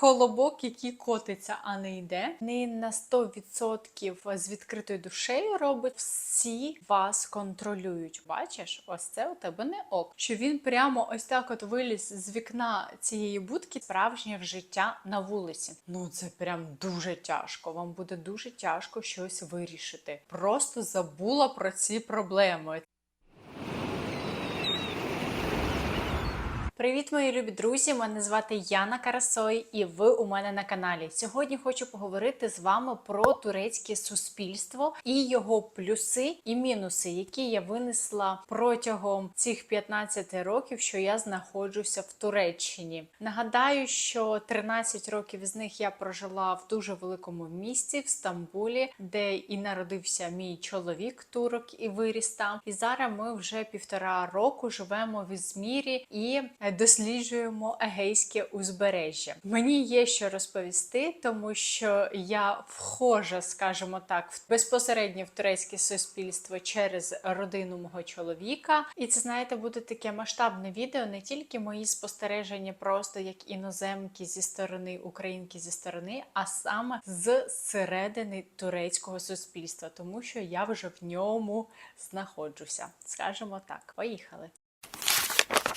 колобок, який котиться, а не йде. Не на 100% з відкритою душею робить. Всі вас контролюють. Бачиш, ось це у тебе не ок. Що він прямо ось так от виліз з вікна цієї будки, справжнє життя на вулиці. Ну це прям дуже тяжко. Вам буде дуже тяжко щось вирішити. Просто забула про ці проблеми. Привіт, мої любі друзі! Мене звати Яна Карасой, і ви у мене на каналі. Сьогодні хочу поговорити з вами про турецьке суспільство і його плюси і мінуси, які я винесла протягом цих 15 років, що я знаходжуся в Туреччині. Нагадаю, що 13 років з них я прожила в дуже великому місті в Стамбулі, де і народився мій чоловік, турок і виріс там. І зараз ми вже півтора року живемо в Ізмірі і досліджуємо Егейське узбережжя. Мені є що розповісти, тому що я вхожа, скажімо так, в безпосередньо в турецьке суспільство через родину мого чоловіка. І це знаєте, буде таке масштабне відео, не тільки мої спостереження, просто як іноземки зі сторони, українки зі сторони, а саме з середини турецького суспільства, тому що я вже в ньому знаходжуся. Скажімо так, поїхали.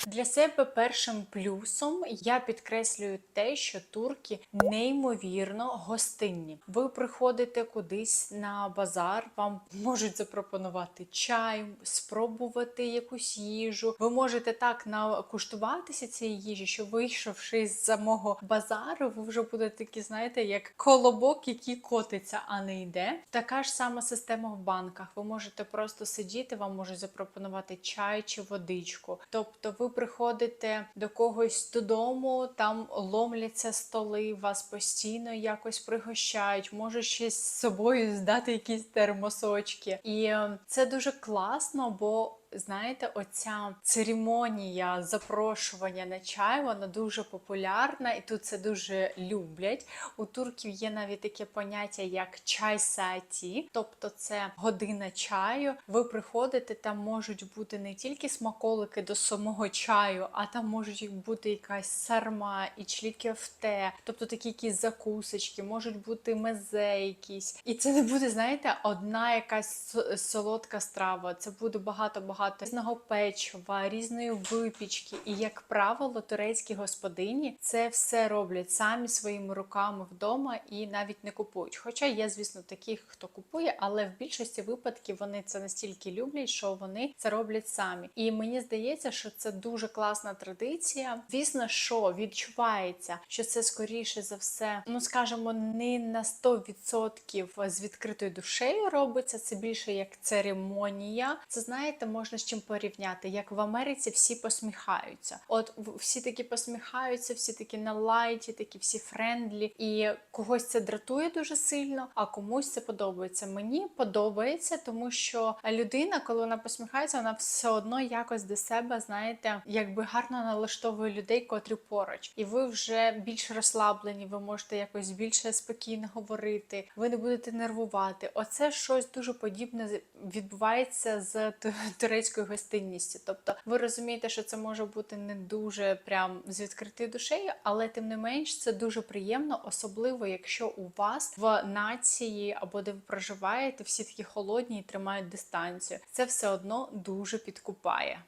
Для себе першим плюсом я підкреслюю те, що турки неймовірно гостинні. Ви приходите кудись на базар, вам можуть запропонувати чай, спробувати якусь їжу. Ви можете так накуштуватися цієї їжі, що вийшовши з самого базару, ви вже будете такі, знаєте, як колобок, який котиться, а не йде. Така ж сама система в банках. Ви можете просто сидіти, вам можуть запропонувати чай чи водичку. Тобто, ви приходите до когось додому, там ломляться столи, вас постійно якось пригощають, можуть щось з собою здати якісь термосочки. І е, це дуже класно, бо знаєте, оця церемонія запрошування на чай, вона дуже популярна, і тут це дуже люблять. У турків є навіть таке поняття, як чай сааті, тобто це година чаю. Ви приходите, там можуть бути не тільки смаколики до самого чаю, а там можуть бути якась сарма і члікефте, тобто такі якісь закусочки, можуть бути мезе якісь. І це не буде, знаєте, одна якась солодка страва. Це буде багато-багато різного печива, різної випічки. І, як правило, турецькі господині це все роблять самі своїми руками вдома і навіть не купують. Хоча є, звісно, таких, хто купує, але в більшості випадків вони це настільки люблять, що вони це роблять самі. І мені здається, що це дуже класна традиція. Звісно, що відчувається, що це скоріше за все, ну скажімо, не на 100% з відкритою душею робиться. Це більше як церемонія. Це знаєте, можна з чим порівняти. Як в Америці всі посміхаються. От всі такі посміхаються, всі такі на лайті, такі всі френдлі. І когось це дратує дуже сильно, а комусь це подобається. Мені подобається, тому що людина, коли вона посміхається, вона все одно якось до себе, знаєте, якби гарно налаштовує людей, котрі поруч. І ви вже більш розслаблені, ви можете якось більше спокійно говорити, ви не будете нервувати. Оце щось дуже подібне відбувається з турецькою гостинністю. Тобто, ви розумієте, що це може бути не дуже прям з відкритою душею, але тим не менш це дуже приємно, особливо якщо у вас в нації або де ви проживаєте, всі такі холодні і тримають дистанцію. Це все одно дуже підкупає.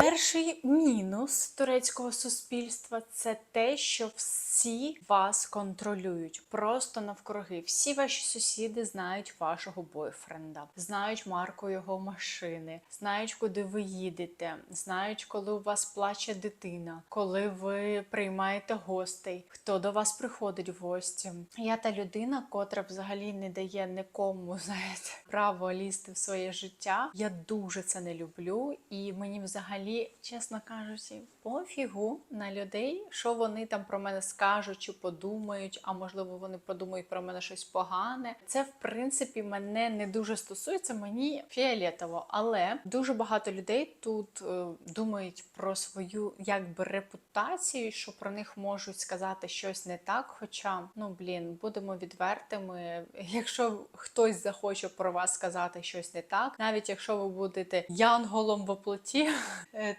Перший мінус турецького суспільства це те, що всі вас контролюють просто навкруги. Всі ваші сусіди знають вашого бойфренда, знають марку його машини, знають, куди ви їдете, знають, коли у вас плаче дитина, коли ви приймаєте гостей, хто до вас приходить в гості. Я та людина, котра взагалі не дає нікому знаєте, право лізти в своє життя. Я дуже це не люблю, і мені взагалі, чесно кажучи, пофігу на людей, що вони там про мене скажуть чи подумають, а можливо вони подумають про мене щось погане. Це в принципі мене не дуже стосується, мені фіолетово, але дуже багато людей тут е, думають про свою якби репутацію, що про них можуть сказати щось не так. Хоча, ну блін, будемо відвертими. Якщо хтось захоче про вас сказати щось не так, навіть якщо ви будете янголом в оплоті, е,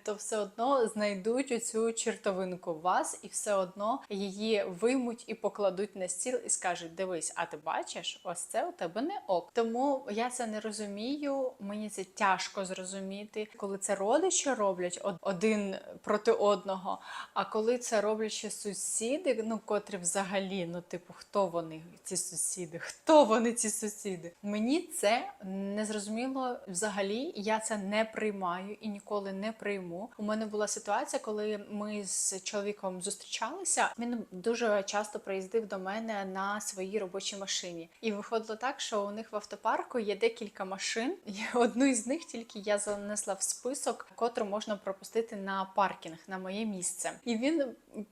то все одно знайдуть оцю чертовинку в вас і все одно її виймуть і покладуть на стіл і скажуть: дивись, а ти бачиш, ось це у тебе не ок. Тому я це не розумію. Мені це тяжко зрозуміти, коли це родичі роблять один проти одного. А коли це роблять ще сусіди, ну котрі взагалі, ну типу, хто вони, ці сусіди? Хто вони, ці сусіди? Мені це не зрозуміло взагалі. Я це не приймаю і ніколи не прийму. У мене була ситуація, коли ми з чоловіком зустрічалися. Він дуже часто приїздив до мене на своїй робочій машині, і виходило так, що у них в автопарку є декілька машин. Одну із них тільки я занесла в список, котру можна пропустити на паркінг на моє місце. І він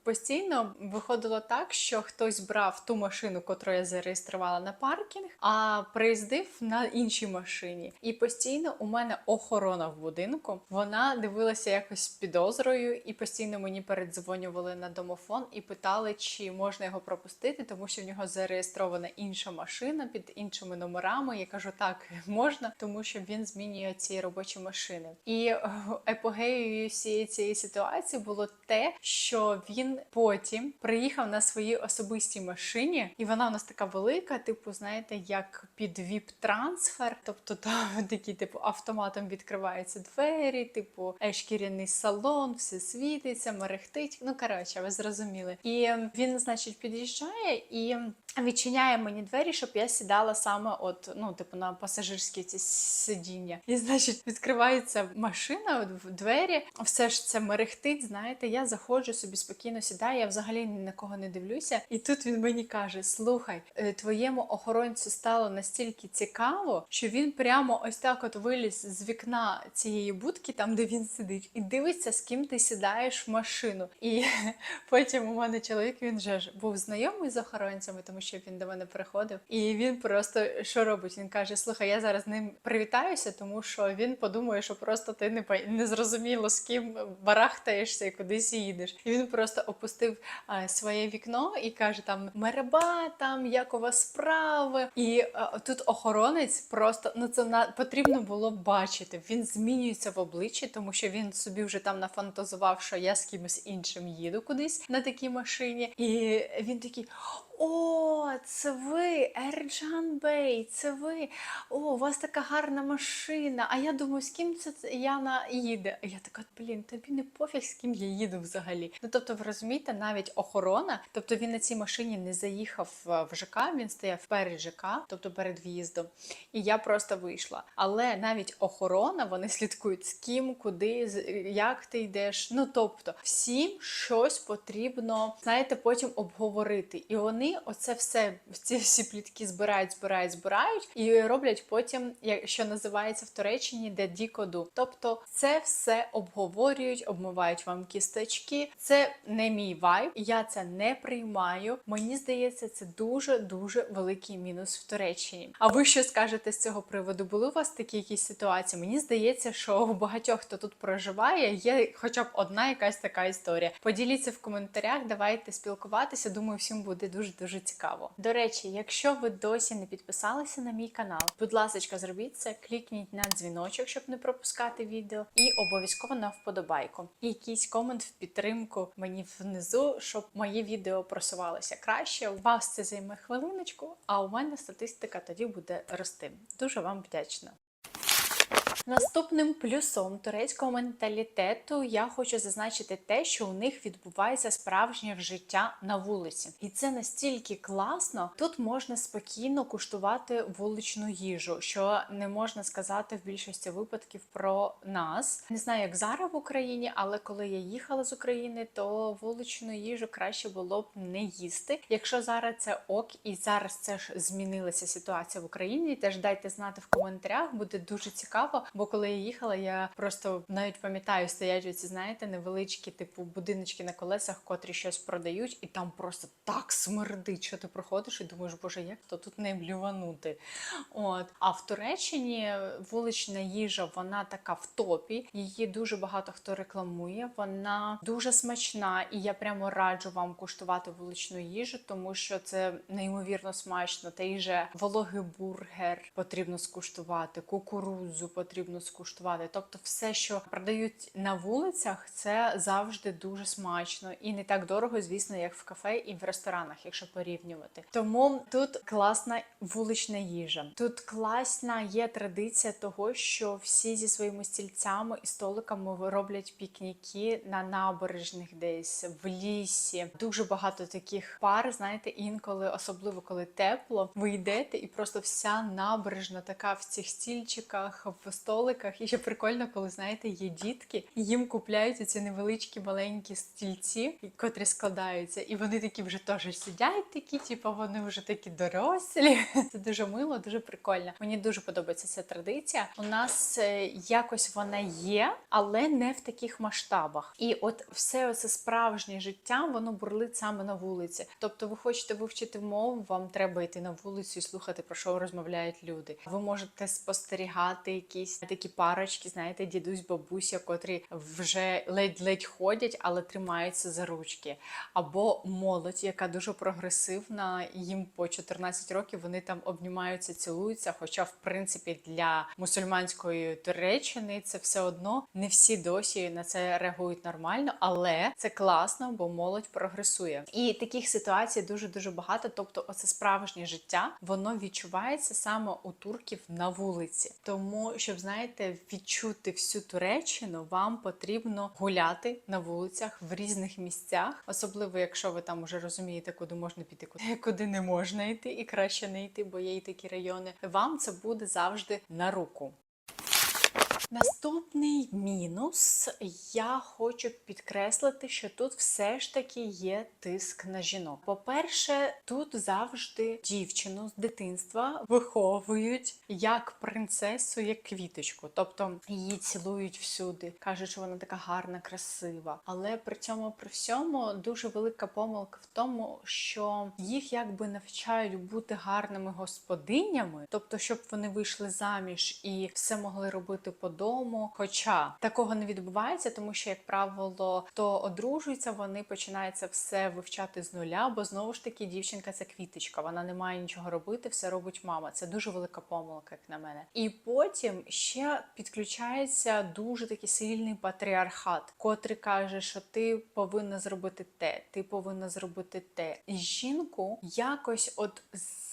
постійно виходило так, що хтось брав ту машину, котру я зареєструвала на паркінг, а приїздив на іншій машині. І постійно у мене охорона в будинку. Вона дивилася якось з підозрою, і постійно мені передзвонювали на домофон і питали, чи можна його пропустити, тому що в нього зареєстрована інша машина під іншими номерами. Я кажу, так можна, тому що він змінює ці робочі машини. І е, епогеєю всієї цієї ситуації було те, що він потім приїхав на своїй особистій машині, і вона у нас така велика, типу, знаєте, як під віп-трансфер. Тобто там такі, типу, автоматом відкриваються двері, типу, шкіряний салон, все світиться, мерехтить. Ну коротше, ви зрозуміли. І ем, він, значить, під'їжджає і. Відчиняє мені двері, щоб я сідала саме от, ну, типу, на пасажирські ці сидіння. І, значить, відкривається машина от в двері, все ж це мерехтить, знаєте, я заходжу собі спокійно сідаю, я взагалі ні на кого не дивлюся. І тут він мені каже: слухай, е, твоєму охоронцю стало настільки цікаво, що він прямо ось так от виліз з вікна цієї будки, там де він сидить, і дивиться, з ким ти сідаєш в машину. І потім у мене чоловік він же ж був знайомий з охоронцями, тому що він до мене приходив. І він просто що робить? Він каже: Слухай, я зараз з ним привітаюся, тому що він подумає, що просто ти не не зрозуміло з ким барахтаєшся і кудись їдеш. І він просто опустив а, своє вікно і каже: там мереба, там як у вас справи. І а, тут охоронець просто ну це на потрібно було бачити. Він змінюється в обличчі, тому що він собі вже там нафантазував, що я з кимось іншим їду кудись на такій машині. І він такий. О, це ви, Ерджан Бей, це ви. О, у вас така гарна машина. А я думаю, з ким це Яна їде? Я така, блін, тобі не пофіг, з ким я їду взагалі. Ну тобто, ви розумієте, навіть охорона, тобто він на цій машині не заїхав е, в ЖК, він стояв перед ЖК, тобто перед в'їздом. І я просто вийшла. Але навіть охорона, вони слідкують з ким, куди, як ти йдеш. Ну тобто, всім щось потрібно, знаєте, потім обговорити. І вони оце все, ці всі плітки збирають, збирають, збирають і роблять потім, що називається в Туреччині, де дікоду. Тобто, це все обговорюють, обмивають вам кісточки. Це не мій вайб. Я це не приймаю. Мені здається, це дуже дуже великий мінус в Туреччині. А ви що скажете з цього приводу? Були у вас такі якісь ситуації? Мені здається, що у багатьох, хто тут проживає, є хоча б одна якась така історія. Поділіться в коментарях, давайте спілкуватися. Думаю, всім буде дуже дуже цікаво. До речі, якщо ви досі не підписалися на мій канал, будь ласка, зробіть це, клікніть на дзвіночок, щоб не пропускати відео, і обов'язково на вподобайку. І якийсь комент в підтримку мені внизу, щоб мої відео просувалося краще. У вас це займе хвилиночку, а у мене статистика тоді буде рости. Дуже вам вдячна. Наступним плюсом турецького менталітету я хочу зазначити те, що у них відбувається справжнє життя на вулиці, і це настільки класно. Тут можна спокійно куштувати вуличну їжу, що не можна сказати в більшості випадків про нас. Не знаю, як зараз в Україні, але коли я їхала з України, то вуличну їжу краще було б не їсти. Якщо зараз це ок, і зараз це ж змінилася ситуація в Україні, теж дайте знати в коментарях, буде дуже цікаво. Бо коли я їхала, я просто навіть пам'ятаю, стоять оці, знаєте, невеличкі, типу будиночки на колесах, котрі щось продають, і там просто так смердить, що ти проходиш і думаєш, боже, як то тут не блюванути. От а в Туреччині вулична їжа, вона така в топі. Її дуже багато хто рекламує. Вона дуже смачна, і я прямо раджу вам куштувати вуличну їжу, тому що це неймовірно смачно. Той же вологий бургер потрібно скуштувати, кукурудзу потрібно потрібно скуштувати. Тобто, все, що продають на вулицях, це завжди дуже смачно і не так дорого, звісно, як в кафе і в ресторанах, якщо порівнювати. Тому тут класна вулична їжа. Тут класна є традиція того, що всі зі своїми стільцями і столиками роблять пікніки на набережних, десь в лісі. Дуже багато таких пар, знаєте, інколи, особливо коли тепло, ви йдете і просто вся набережна така в цих стільчиках, в столиках. І ще прикольно, коли знаєте, є дітки, їм купляють ці невеличкі маленькі стільці, котрі складаються, і вони такі вже теж сидять, такі, типу, вони вже такі дорослі. Це дуже мило, дуже прикольно. Мені дуже подобається ця традиція. У нас е, якось вона є, але не в таких масштабах. І от все оце справжнє життя, воно бурлить саме на вулиці. Тобто, ви хочете вивчити мову, вам треба йти на вулицю і слухати про що розмовляють люди. Ви можете спостерігати якісь такі парочки, знаєте, дідусь, бабуся, котрі вже ледь-ледь ходять, але тримаються за ручки. Або молодь, яка дуже прогресивна, їм по 14 років вони там обнімаються, цілуються. Хоча, в принципі, для мусульманської Туреччини це все одно не всі досі на це реагують нормально, але це класно, бо молодь прогресує. І таких ситуацій дуже дуже багато. Тобто, оце справжнє життя, воно відчувається саме у турків на вулиці. Тому, щоб знаєте, відчути всю Туреччину, вам потрібно гуляти на вулицях в різних місцях, особливо якщо ви там уже розумієте, куди можна піти, куди, куди не можна йти, і краще не йти, бо є і такі райони. Вам це буде завжди на руку. Наступний мінус я хочу підкреслити, що тут все ж таки є тиск на жінок. По-перше, тут завжди дівчину з дитинства виховують як принцесу, як квіточку. Тобто її цілують всюди, кажуть, що вона така гарна, красива. Але при цьому при всьому дуже велика помилка в тому, що їх якби навчають бути гарними господинями, тобто, щоб вони вийшли заміж і все могли робити по дому. Хоча такого не відбувається, тому що, як правило, хто одружується, вони починаються все вивчати з нуля, бо знову ж таки дівчинка це квіточка, вона не має нічого робити, все робить мама. Це дуже велика помилка, як на мене. І потім ще підключається дуже такий сильний патріархат, котрий каже, що ти повинна зробити те, ти повинна зробити те. І жінку якось от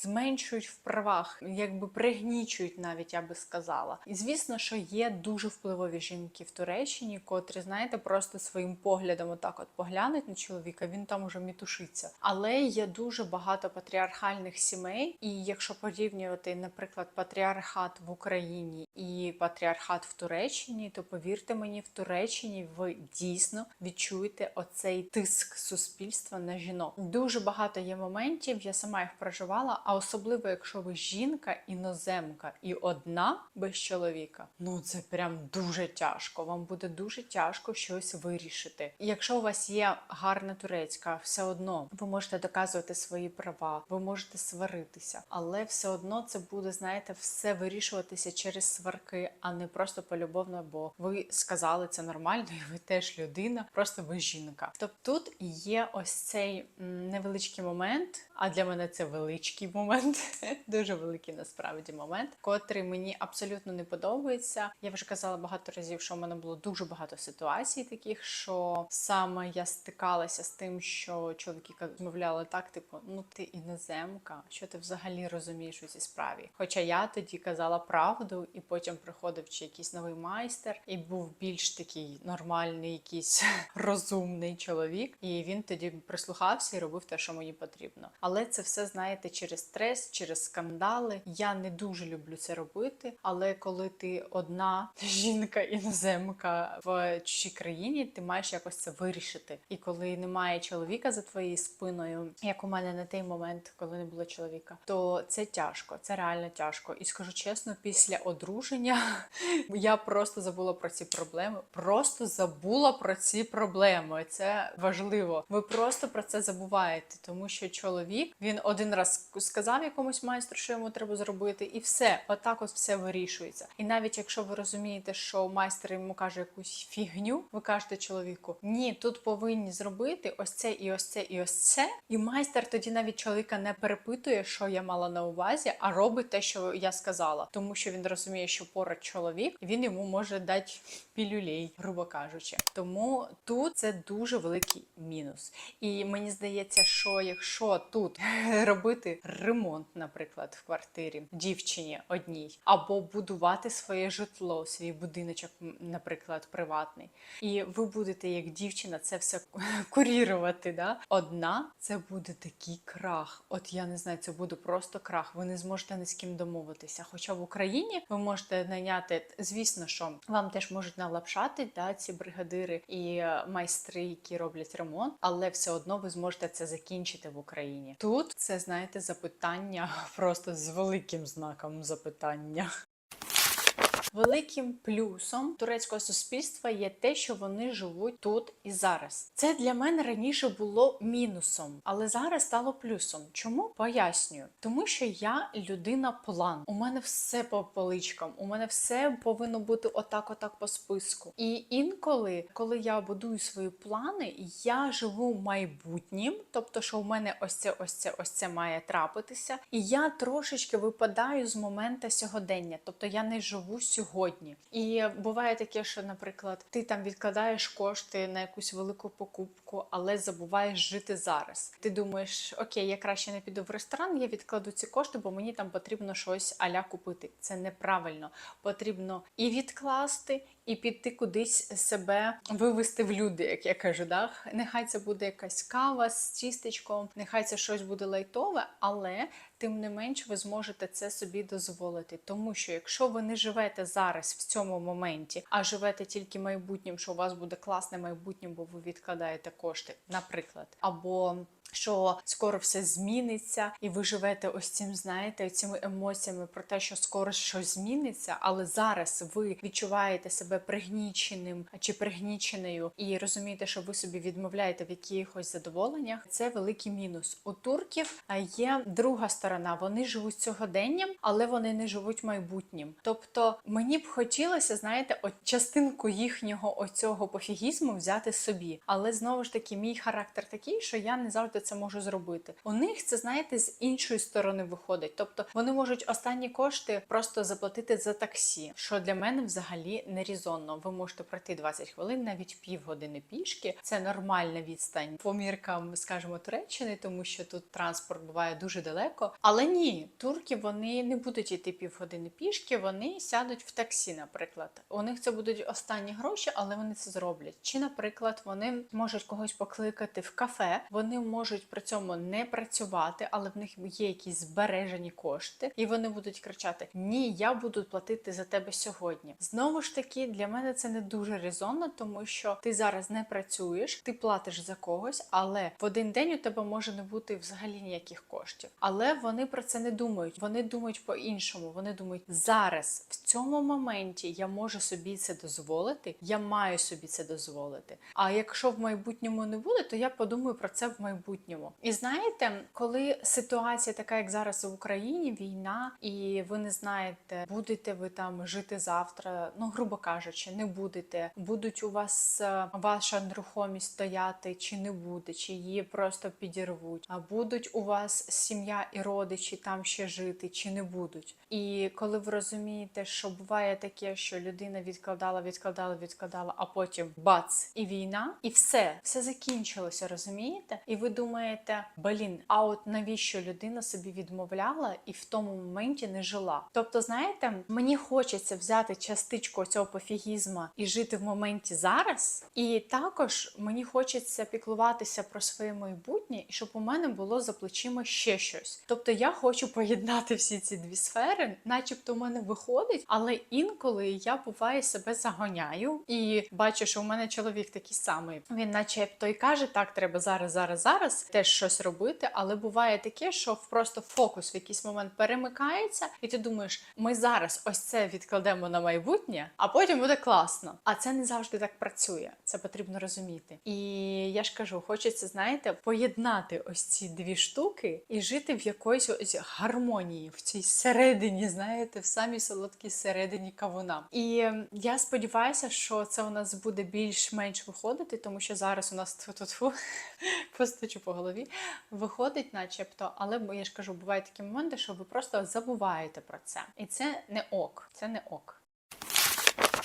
зменшують в правах, якби пригнічують, навіть я би сказала. І звісно, що є дуже впливові жінки в Туреччині, котрі, знаєте, просто своїм поглядом отак от поглянуть на чоловіка, він там уже мітушиться. Але є дуже багато патріархальних сімей, і якщо порівнювати, наприклад, патріархат в Україні і патріархат в Туреччині, то повірте мені, в Туреччині ви дійсно відчуєте оцей тиск суспільства на жінок. Дуже багато є моментів, я сама їх проживала, а особливо, якщо ви жінка, іноземка і одна без чоловіка, ну це прям дуже тяжко. Вам буде дуже тяжко щось вирішити. І якщо у вас є гарна турецька, все одно ви можете доказувати свої права, ви можете сваритися, але все одно це буде, знаєте, все вирішуватися через сварки, а не просто полюбовно, бо ви сказали це нормально, і ви теж людина, просто ви жінка. Тобто тут є ось цей невеличкий момент. А для мене це величкий момент, дуже великий насправді момент, котрий мені абсолютно не подобається. Я вже казала багато разів, що в мене було дуже багато ситуацій, таких, що саме я стикалася з тим, що чоловіки розмовляли так, типу, ну ти іноземка, що ти взагалі розумієш у цій справі? Хоча я тоді казала правду, і потім приходив чи якийсь новий майстер, і був більш такий нормальний, якийсь розумний чоловік, і він тоді прислухався і робив те, що мені потрібно. Але це все знаєте через стрес, через скандали. Я не дуже люблю це робити. Але коли ти одна жінка іноземка в чужій країні, ти маєш якось це вирішити. І коли немає чоловіка за твоєю спиною, як у мене на той момент, коли не було чоловіка, то це тяжко, це реально тяжко. І скажу чесно, після одруження я просто забула про ці проблеми. Просто забула про ці проблеми. Це важливо. Ви просто про це забуваєте, тому що чоловік він один раз сказав якомусь майстру, що йому треба зробити, і все, отак от все вирішується. І навіть якщо ви розумієте, що майстер йому каже якусь фігню, ви кажете чоловіку: ні, тут повинні зробити ось це і ось це і ось це. І майстер тоді навіть чоловіка не перепитує, що я мала на увазі, а робить те, що я сказала, тому що він розуміє, що поряд чоловік він йому може дати пілюлей, грубо кажучи. Тому тут це дуже великий мінус. І мені здається, що якщо тут робити ремонт, наприклад, в квартирі дівчині одній, або будувати своє житло, свій будиночок, наприклад, приватний, і ви будете як дівчина це все курірувати, да? одна це буде такий крах. От я не знаю, це буде просто крах. Ви не зможете ні з ким домовитися. Хоча в Україні ви можете найняти, звісно, що вам теж можуть налапшати да, ці бригадири і е, майстри, які роблять ремонт, але все одно ви зможете це закінчити в Україні. Тут це знаєте запитання просто з великим знаком запитання. Великим плюсом турецького суспільства є те, що вони живуть тут і зараз. Це для мене раніше було мінусом, але зараз стало плюсом. Чому пояснюю? Тому що я людина план. У мене все по поличкам, у мене все повинно бути отак, отак по списку. І інколи, коли я будую свої плани, я живу майбутнім, тобто, що у мене ось це, ось це, ось це має трапитися, і я трошечки випадаю з моменту сьогодення, тобто я не живу сьогодні. І буває таке, що, наприклад, ти там відкладаєш кошти на якусь велику покупку, але забуваєш жити зараз. Ти думаєш, окей, я краще не піду в ресторан, я відкладу ці кошти, бо мені там потрібно щось аля купити. Це неправильно. Потрібно і відкласти, і піти кудись себе вивести в люди, як я кажу. Да? Нехай це буде якась кава з тістечком, нехай це щось буде лайтове, але тим не менш ви зможете це собі дозволити. Тому що якщо ви не живете зараз в цьому моменті, а живете тільки майбутнім, що у вас буде класне майбутнє, бо ви відкладаєте кошти, наприклад, або що скоро все зміниться, і ви живете ось цим, знаєте, цими емоціями про те, що скоро щось зміниться, але зараз ви відчуваєте себе пригніченим чи пригніченою, і розумієте, що ви собі відмовляєте в якихось задоволеннях. Це великий мінус. У турків є друга сторона. Вони живуть сьогоденням, але вони не живуть майбутнім. Тобто мені б хотілося, знаєте, от частинку їхнього оцього пофігізму взяти собі. Але знову ж таки, мій характер такий, що я не завжди це можу зробити. У них це знаєте з іншої сторони виходить. Тобто вони можуть останні кошти просто заплатити за таксі, що для мене взагалі не різонно. Ви можете пройти 20 хвилин, навіть півгодини пішки. Це нормальна відстань по міркам, скажімо, Туреччини, тому що тут транспорт буває дуже далеко. Але ні, турки вони не будуть йти півгодини пішки, вони сядуть в таксі, наприклад. У них це будуть останні гроші, але вони це зроблять. Чи, наприклад, вони можуть когось покликати в кафе, вони можуть при цьому не працювати, але в них є якісь збережені кошти, і вони будуть кричати: Ні, я буду платити за тебе сьогодні. Знову ж таки, для мене це не дуже резонно, тому що ти зараз не працюєш, ти платиш за когось, але в один день у тебе може не бути взагалі ніяких коштів. Але вони про це не думають. Вони думають по-іншому. Вони думають, зараз в цьому моменті я можу собі це дозволити, я маю собі це дозволити. А якщо в майбутньому не буде, то я подумаю про це в майбутньому. І знаєте, коли ситуація така, як зараз в Україні, війна, і ви не знаєте, будете ви там жити завтра, ну грубо кажучи, не будете. Будуть у вас е, ваша нерухомість стояти, чи не буде, чи її просто підірвуть. А будуть у вас сім'я і родичі там ще жити, чи не будуть. І коли ви розумієте, що буває таке, що людина відкладала, відкладала, відкладала, а потім бац, і війна, і все, все закінчилося, розумієте? І ви думаєте, блін, а от навіщо людина собі відмовляла і в тому моменті не жила? Тобто, знаєте, мені хочеться взяти частичку цього пофігізма і жити в моменті зараз, і також мені хочеться піклуватися про своє майбутнє, і щоб у мене було за плечима ще щось. Тобто я хочу поєднати всі ці дві сфери, начебто в мене виходить, але інколи я буває себе загоняю і бачу, що у мене чоловік такий самий. Він, начебто, і каже, так, треба зараз, зараз, зараз. Теж щось робити, але буває таке, що просто фокус в якийсь момент перемикається, і ти думаєш, ми зараз ось це відкладемо на майбутнє, а потім буде класно. А це не завжди так працює. Це потрібно розуміти. І я ж кажу, хочеться, знаєте, поєднати ось ці дві штуки і жити в якоїсь ось гармонії, в цій середині, знаєте, в самій солодкій середині кавуна. І я сподіваюся, що це у нас буде більш-менш виходити, тому що зараз у нас тфу-тфу-тфу, постучу по голові, виходить, начебто, але я ж кажу, бувають такі моменти, що ви просто забуваєте про це. І це не ок, це не ок.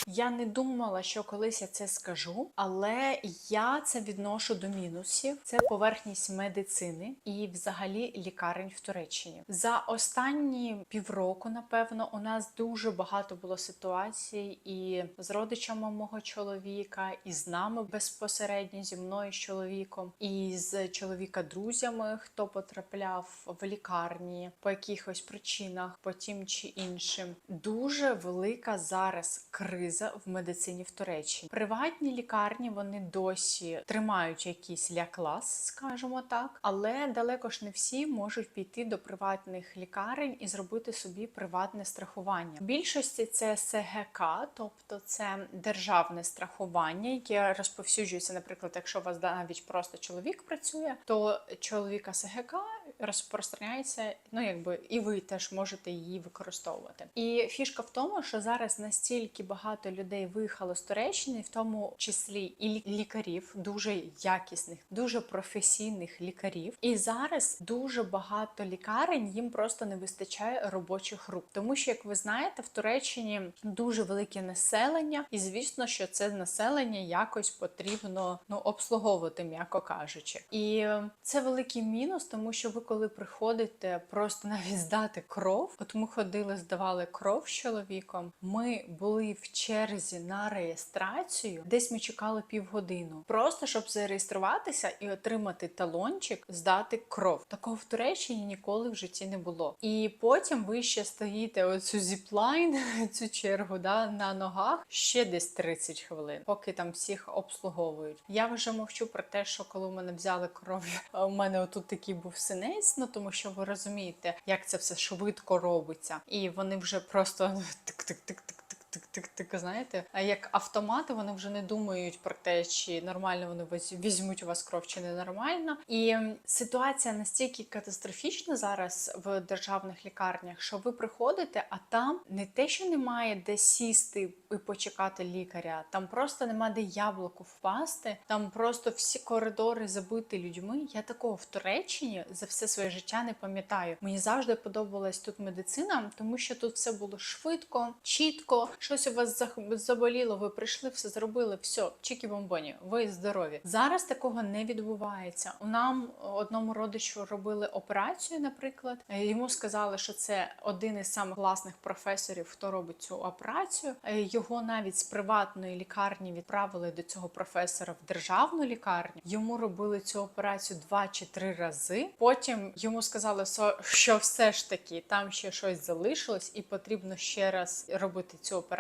Я не думала, що колись я це скажу, але я це відношу до мінусів. Це поверхність медицини і, взагалі, лікарень в Туреччині. За останні півроку, напевно, у нас дуже багато було ситуацій і з родичами мого чоловіка, і з нами безпосередньо зі мною з чоловіком, і з чоловіка-друзями, хто потрапляв в лікарні по якихось причинах, по тим чи іншим. Дуже велика зараз криза в медицині в Туреччині. Приватні лікарні вони досі тримають якийсь ля-клас, скажімо так, але далеко ж не всі можуть піти до приватних лікарень і зробити собі приватне страхування. В більшості це СГК, тобто це державне страхування, яке розповсюджується, наприклад, якщо у вас навіть просто чоловік працює, то чоловіка СГК розпространяється, ну якби і ви теж можете її використовувати. І фішка в тому, що зараз настільки багато людей виїхало з Туреччини, в тому числі і лікарів, дуже якісних, дуже професійних лікарів. І зараз дуже багато лікарень їм просто не вистачає робочих рук, тому що, як ви знаєте, в Туреччині дуже велике населення, і звісно, що це населення якось потрібно ну обслуговувати, м'яко кажучи. І це великий мінус, тому що ви, коли приходите просто навіть здати кров, от ми ходили, здавали кров з чоловіком. Ми були в черзі на реєстрацію, десь ми чекали півгодину, просто щоб зареєструватися і отримати талончик, здати кров. Такого в Туреччині ніколи в житті не було. І потім ви ще стоїте оцю зіплайн, цю чергу да, на ногах ще десь 30 хвилин, поки там всіх обслуговують. Я вже мовчу про те, що коли в мене взяли кров, у мене отут такий був синець, ну тому що ви розумієте, як це все швидко робиться, і вони вже просто тик-тик-тик-тик. Тик-тик-тик, знаєте, а як автомати вони вже не думають про те, чи нормально вони візь- візьмуть у вас кров, чи не нормально. І ситуація настільки катастрофічна зараз в державних лікарнях, що ви приходите, а там не те, що немає де сісти і почекати лікаря, там просто нема де яблуку впасти, там просто всі коридори забиті людьми. Я такого в Туреччині за все своє життя не пам'ятаю. Мені завжди подобалась тут медицина, тому що тут все було швидко, чітко. Щось у вас заболіло, ви прийшли, все зробили, все, чікі-бомбоні, ви здорові. Зараз такого не відбувається. У нам одному родичу робили операцію, наприклад. Е, Йому сказали, що це один із самих класних професорів, хто робить цю операцію. Е, Його навіть з приватної лікарні відправили до цього професора в державну лікарню. Йому робили цю операцію два чи три рази. Потім йому сказали, що все ж таки там ще щось залишилось, і потрібно ще раз робити цю операцію.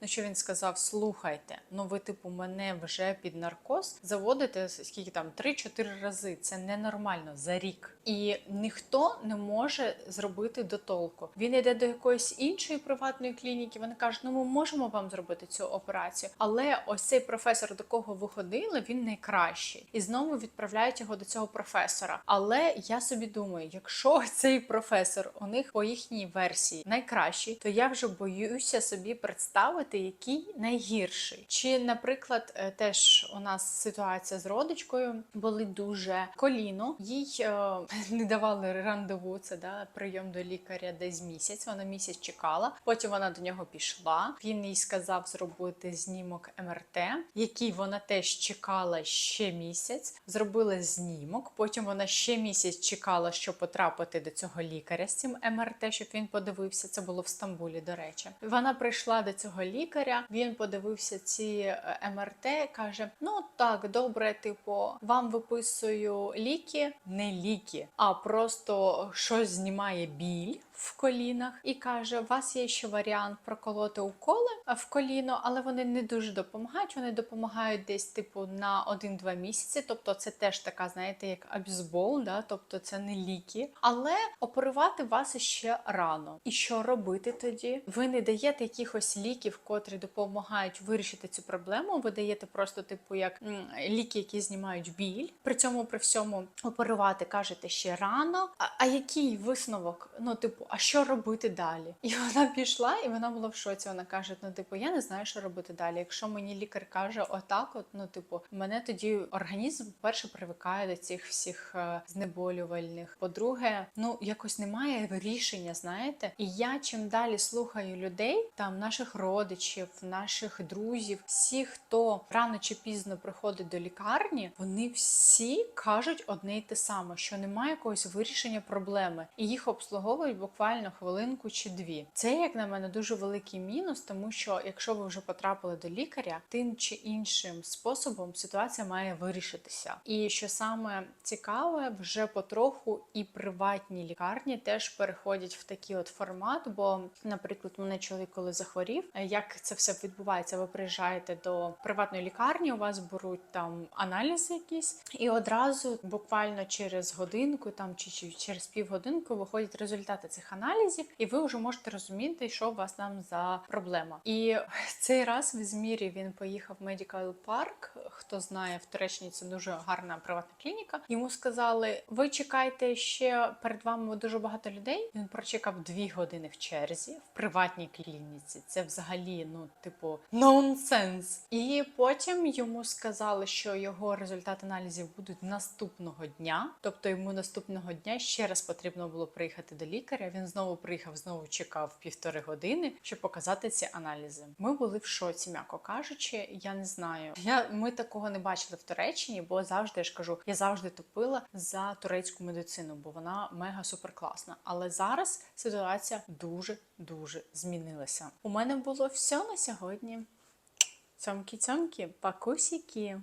На що він сказав: слухайте, ну ви типу мене вже під наркоз заводите скільки там 3-4 рази. Це ненормально за рік. І ніхто не може зробити до толку. Він йде до якоїсь іншої приватної клініки. Вони кажуть, ну ми можемо вам зробити цю операцію, але ось цей професор, до кого ви ходили, він найкращий. І знову відправляють його до цього професора. Але я собі думаю, якщо цей професор у них по їхній версії найкращий, то я вже боюся собі представити, який найгірший. Чи, наприклад, е, теж у нас ситуація з родичкою були дуже коліно, їй е, не давали рандеву, це да прийом до лікаря десь місяць. Вона місяць чекала. Потім вона до нього пішла. Він їй сказав зробити знімок МРТ, який вона теж чекала ще місяць. Зробили знімок. Потім вона ще місяць чекала, щоб потрапити до цього лікаря з цим МРТ, щоб він подивився. Це було в Стамбулі, до речі. Вона прийшла до цього лікаря. Він подивився ці е, МРТ, каже: Ну так, добре, типу, вам виписую ліки, не ліки, а просто щось знімає біль. В колінах і каже: у вас є ще варіант проколоти уколи в коліно, але вони не дуже допомагають. Вони допомагають десь типу на 1-2 місяці. Тобто, це теж така, знаєте, як абізбол, да? тобто це не ліки. Але оперувати вас ще рано. І що робити тоді? Ви не даєте якихось ліків, котрі допомагають вирішити цю проблему. Ви даєте просто, типу, як ліки, які знімають біль. При цьому при всьому оперувати кажете ще рано. А, а який висновок? Ну, типу, а що робити далі? І вона пішла, і вона була в шоці. Вона каже: Ну, типу, я не знаю, що робити далі. Якщо мені лікар каже отак, от ну, типу, мене тоді організм перше привикає до цих всіх е, знеболювальних. По-друге, ну якось немає рішення, знаєте. І я чим далі слухаю людей, там наших родичів, наших друзів, всіх, хто рано чи пізно приходить до лікарні, вони всі кажуть одне й те саме, що немає якогось вирішення проблеми, і їх обслуговують буквально хвилинку чи дві. Це, як на мене, дуже великий мінус, тому що якщо ви вже потрапили до лікаря, тим чи іншим способом ситуація має вирішитися. І що саме цікаве, вже потроху і приватні лікарні теж переходять в такий от формат. Бо, наприклад, мене чоловік, коли захворів, е, як це все відбувається? Ви приїжджаєте до приватної лікарні, у вас беруть там аналізи якісь, і одразу буквально через годинку, там чи, через півгодинку виходять результати цих аналізів, і ви вже можете розуміти, що у вас там за проблема. І цей раз в Ізмірі він поїхав в Medical Park. Хто знає, в Туреччині це дуже гарна приватна клініка. Йому сказали: ви чекайте ще перед вами дуже багато людей. Він прочекав дві години в черзі в приватній клініці. Це взагалі, ну, типу, нонсенс. І потім йому сказали, що його результати аналізів будуть наступного дня. Тобто йому наступного дня ще раз потрібно було приїхати до лікаря. Він знову приїхав, знову чекав півтори години, щоб показати ці аналізи. Ми були в шоці, м'яко кажучи. Я не знаю. Я ми такого не бачили в Туреччині, бо завжди я ж кажу, я завжди топила за турецьку медицину, бо вона мега супер класна. Але зараз ситуація дуже дуже змінилася. У мене було все на сьогодні. Цьомкі-цьомкі, пакусіки.